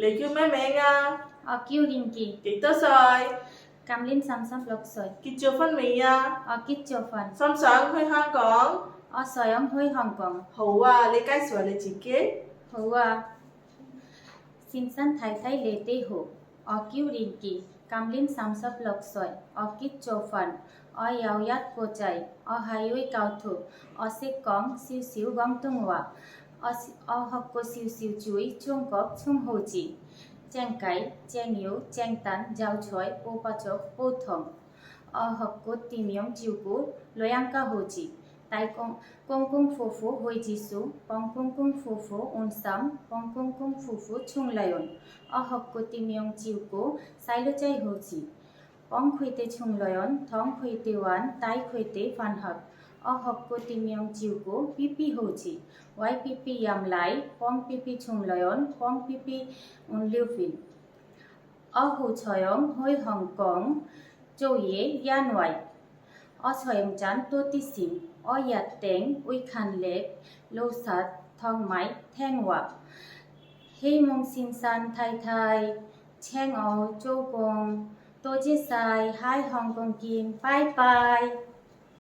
你叫咩名啊？我叫連記，幾多歲？今年三十六歲，結咗婚未啊？我結咗婚，想唔想去香港？我想去香港。好啊，你介紹下你自己。好啊，先生太太你哋好，我叫連記，今年三十六歲，我結咗婚，我有一個仔，我係位教徒，我識講少少廣東話，অহক্ক see you see you চুই চুংকক চুংহৌচি চেংকাই চেংইউ চেংতান জাউছয় পৌপাচক পৌথম অহক্ক তিমিয়ং জিউকু লয়াঙ্কা হৌচি তাই কংকুং ফুফু হই জিসু পংকুংকুং ফুফু উনসাম পংকুংকুং ফুফু ছুংলায়ন অহক্ক তিমিয়ং জিউকু সাইলোচাই হৌচি পং হইতে ছুংলয়ন থং হইতে ওয়ান তাই হইতে ফানহক 어허고 띠명 지우고 삐삐 호지 와이삐삐 얌라이 뻥삐삐 총러연 뻥삐삐 온류빈 어후 처영 호이 헝껑 조예 얀와이 어처영 잔 또띠싱 어야땡 우이칸렉 로사 텅마이 탱와 헤이몽신산 타이타이 챙어 조공 또지사이 하이 헝껑 김 빠이빠이